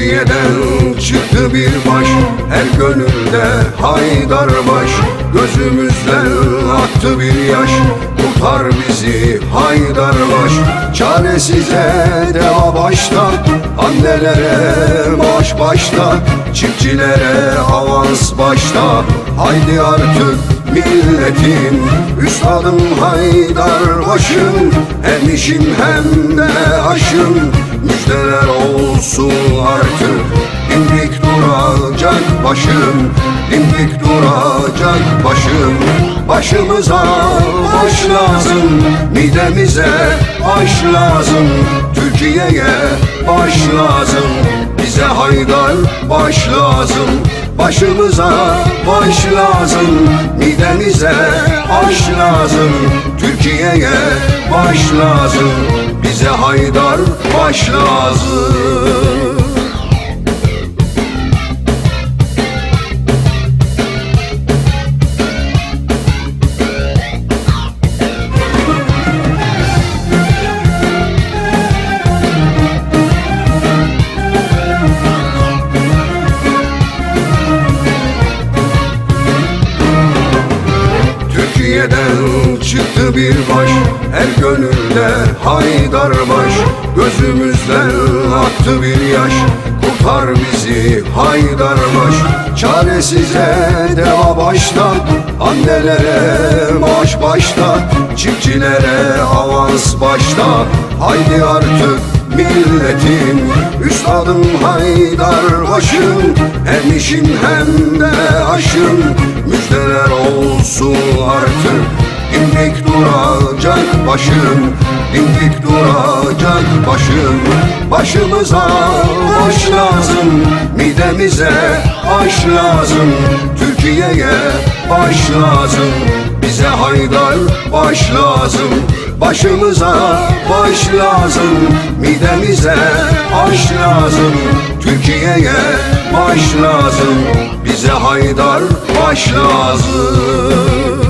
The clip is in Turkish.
Türkiye'den çıktı bir baş Her gönülde haydar baş. Gözümüzden aktı bir yaş Kurtar bizi haydar baş. Çaresize deva başta Annelere maaş başta Çiftçilere avans başta. Haydi artık milletim Üstadım haydar başım. Hem işim hem de aşım Müjdeler olsun artık. Dimdik duracak başım Dimdik duracak başım. Başımıza baş lazım Midemize baş lazım Türkiye'ye baş lazım Bize haydar baş lazım Başımıza baş lazım Midemize aş lazım Türkiye'ye baş lazım Bize haydar baş lazım Türkiye'den çıktı bir baş Her gönülde haydar baş Gözümüzden aktı bir yaş. Kurtar bizi haydar baş Çaresize deva başta Annelere maaş başta Çiftçilere avans başta Haydi artık milletim Üstadım haydar başım. Hem işim hem de aşım Müjdeler olsun artık. Dimdik duracak başım Dimdik duracak başım Başımıza baş lazım. Midemize aş lazım Türkiye'ye baş lazım. Bize haydar baş lazım Başımıza baş lazım. Midemize aş lazım Türkiye'ye baş lazım. Bize haydar baş lazım